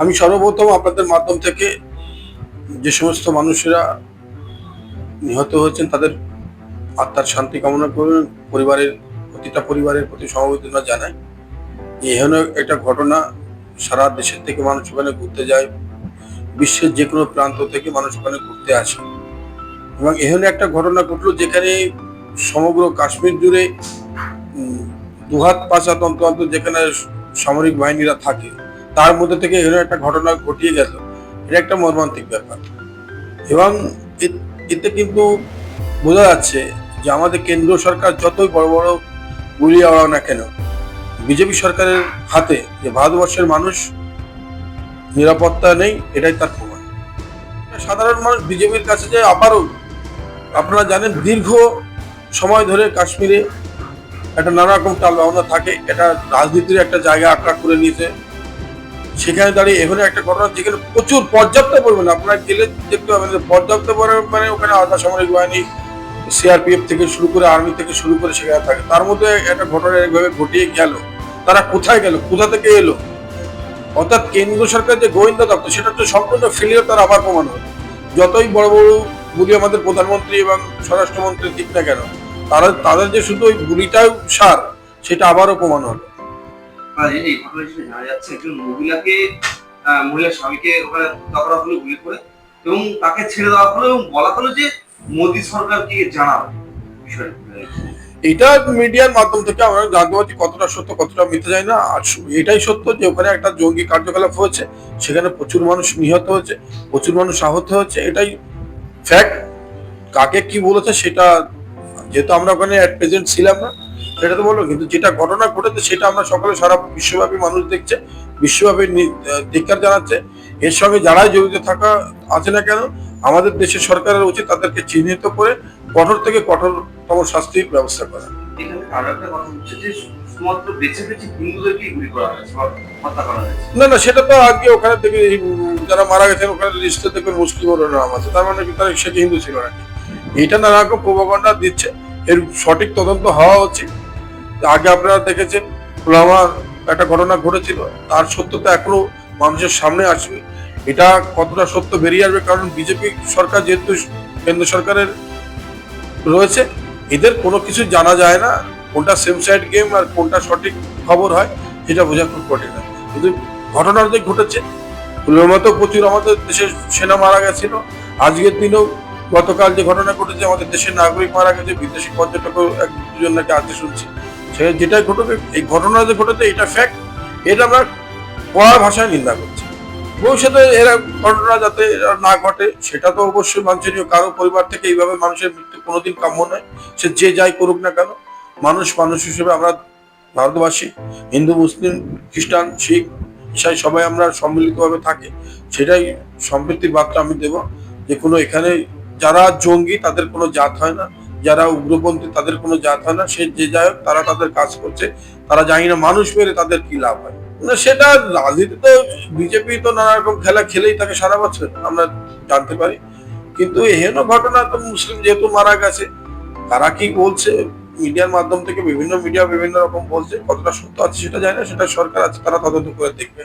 আমি সর্বপ্রথম আপনাদের মাধ্যম থেকে যে সমস্ত মানুষেরা নিহত হয়েছেন, তাদের আত্মার শান্তি কামনা করবেন পরিবারের, প্রতিটা পরিবারের প্রতি সমবেদনা জানাই। এখানে একটা ঘটনা, সারা দেশের থেকে মানুষ ওখানে ঘুরতে যায়, বিশ্বের যে কোনো প্রান্ত থেকে মানুষ ওখানে ঘুরতে আসে। এবং এখানে একটা ঘটনা ঘটলো যেখানে সমগ্র কাশ্মীর জুড়ে দুহাত পাঁচ হাত অন্তর অন্তর যেখানে সামরিক বাহিনীরা থাকে, তার মধ্যে থেকে এখানে একটা ঘটনা ঘটিয়ে গেল। এটা একটা মর্মান্তিক ব্যাপার। এবং এতে কিন্তু বোঝা যাচ্ছে যে আমাদের কেন্দ্রীয় সরকার যতই বড় বড় গুলি আওড়াও না কেন, বিজেপি সরকারের হাতে যে ভারতবর্ষের মানুষ নিরাপত্তা নেই, এটাই তার প্রমাণ। সাধারণ মানুষ বিজেপির কাছে যে আবারও আপনারা জানেন দীর্ঘ সময় ধরে কাশ্মীরে একটা নানা রকম টাল ভাবনা থাকে, এটা রাজনীতির একটা জায়গা আঁকড়া করে নিয়েছে। সেখানে দাঁড়িয়ে এখানে একটা ঘটনা যেখানে প্রচুর পর্যাপ্ত পরিমাণে, আপনারা গেলে দেখতে পাবেন পর্যাপ্ত পরিমাণে ওখানে আধা সামরিক বাহিনী সিআরপিএফ থেকে শুরু করে আর্মি থেকে শুরু করে সেখানে থাকে। তার মধ্যে একটা ঘটনা এইভাবে ঘটিয়ে গেল। তারা কোথায় গেল? কোথা থেকে এলো? অর্থাৎ কেন্দ্র সরকার যে গোয়েন্দা দপ্তর, সেটা হচ্ছে সম্পূর্ণ ফেলিয়ার তার আবার প্রমাণ হলো। যতই বড় বড় গুলি আমাদের প্রধানমন্ত্রী এবং স্বরাষ্ট্রমন্ত্রী দিক না কেন তারা তাদের যে শুধু ওই গুলিটাও সার সেটা আবারও প্রমাণ হলো এই এই ঘটনা হিসেবে জানা যাচ্ছে একজন মহিলাকে মহিলার স্বামীকে ওখানে হত্যা করা হলো গুলি করে এবং তাকে ছেড়ে দেওয়া হলো এবং বলা হলো যে মোদী সরকারকে জানাও। বিষয়টা এটা মিডিয়ার মাধ্যম থেকে আমরা জানতে পারছি কতটা সত্য কতটা মিথ্যা যায় না। আর এটাই সত্য যে ওখানে একটা জঙ্গি কার্যকলাপ হয়েছে সেখানে প্রচুর মানুষ নিহত হয়েছে প্রচুর মানুষ আহত হয়েছে এটাই ফ্যাক্ট কাকে কি বলেছে সেটা যেহেতু আমরা ওখানে অ্যাট প্রেজেন্ট ছিলাম না সেটা তো বলব কিন্তু যেটা ঘটনা ঘটেছে সেটা আমরা সকলে সারা বিশ্বব্যাপী মানুষ দেখছে বিশ্বব্যাপী নি- ধিক্কার জানাচ্ছে। এর সঙ্গে যারাই জড়িত থাকা আছে না কেন আমাদের দেশের সরকারের উচিত তাদেরকে চিহ্নিত করে কঠোর থেকে কঠোরতম শাস্তির ব্যবস্থা করা। না না সেটা তো আজকে ওখানে থেকে যারা মারা গেছেন ওখানে লিস্টে দেখবেন মুসলিমেরও নাম আছে। তার মানে তারা সে হিন্দু ছিল নাকি? এটা নানা রকম প্রভাকাণ্ডা দিচ্ছে। এর সঠিক তদন্ত হওয়া উচিত। আগে আপনারা দেখেছেন পুলওয়ামার একটা ঘটনা ঘটেছিল। তার সত্যতা এখনও মানুষের সামনে আসবে। এটা কতটা সত্য বেরিয়ে আসবে, কারণ বিজেপি সরকার যেহেতু কেন্দ্র সরকারের রয়েছে, এদের কোনো কিছু জানা যায় না। কোনটা সেম সাইড গেম আর কোনটা সঠিক খবর হয়, সেটা বোঝা খুব কঠিন কিন্তু ঘটনা যে ঘটেছে। পুলওয়ামাতেও প্রচুর আমাদের দেশের সেনা মারা গেছিল। আজকের দিনেও গতকাল যে ঘটনা ঘটেছে, আমাদের দেশের নাগরিক মারা গেছে, বিদেশি পর্যটকও এক দুজন নাকি আছে শুনছি। সে যেটাই ঘটবে এই ঘটনা যে ঘটেছে, এটা ফ্যাক্ট এটা আমরা কড়া ভাষায় নিন্দা করছি। ভবিষ্যতে এরা ঘটনা যাতে না ঘটে, সেটা তো অবশ্যই বাঞ্ছনীয়। কারও পরিবার থেকে এইভাবে মানুষের মৃত্যু কোনোদিন কাম্য নয়। সে যে যাই করুক না কেন, মানুষ মানুষ হিসেবে আমরা ভারতবাসী, হিন্দু, মুসলিম, খ্রিস্টান, শিখ, ইসাই সবাই আমরা সম্মিলিতভাবে থাকি। সেটাই সম্প্রীতির বার্তা আমি দেব। যে কোনো এখানে যারা জঙ্গি, তাদের কোনো জাত হয় না। যারা উগ্রপন্থী, তাদের কোনো জাত হয় না। সে যে যাই হোক, তারা তাদের কাজ করছে। তারা জানি না মানুষ মেরে তাদের কি লাভ হয়। না, সেটা রাজনীতি তো, বিজেপি তো নানা রকম খেলা খেলেই থাকে সারা বছর, আমরা জানতে পারি। কিন্তু এহেন ঘটনা, তো মুসলিম যেহেতু মারা গেছে, তারা কি বলছে? মিডিয়ার মাধ্যম থেকে বিভিন্ন মিডিয়া বিভিন্ন রকম বলছে। কতটা সত্য আছে সেটা জানি না, সেটা সরকার আছে, তারা তদন্ত করে দেখবে।